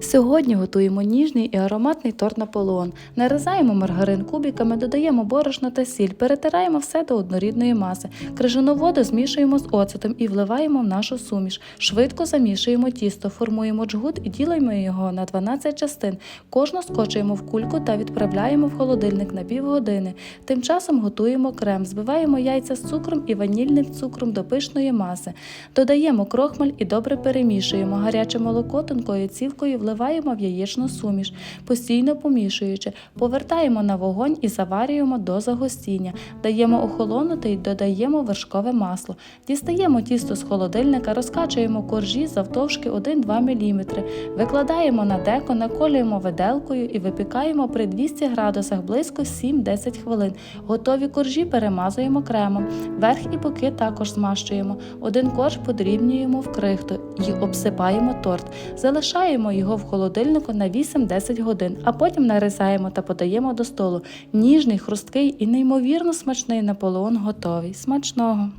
Сьогодні готуємо ніжний і ароматний торт Наполеон. Нарізаємо маргарин кубиками, додаємо борошно та сіль, перетираємо все до однорідної маси. Крижану воду змішуємо з оцетом і вливаємо в нашу суміш. Швидко замішуємо тісто, формуємо джгут і ділимо його на 12 частин. Кожну скочуємо в кульку та відправляємо в холодильник на півгодини. Тим часом готуємо крем, збиваємо яйця з цукром і ванільним цукром до пишної маси. Додаємо крохмаль і добре перемішуємо. Гаряче молоко тонкою цівкою вливаємо в яєчну суміш, постійно помішуючи. Повертаємо на вогонь і заварюємо до загустіння. Даємо охолонути і додаємо вершкове масло. Дістаємо тісто з холодильника, розкачуємо коржі завтовшки 1-2 мм. Викладаємо на деко, наколюємо виделкою і випікаємо при 200 градусах близько 7-10 хвилин. Готові коржі перемазуємо кремом. Верх і боки також змащуємо. Один корж подрібнюємо в крихту і обсипаємо торт. Залишаємо його в холодильнику на 8-10 годин, а потім нарізаємо та подаємо до столу. Ніжний, хрусткий і неймовірно смачний наполеон готовий. Смачного!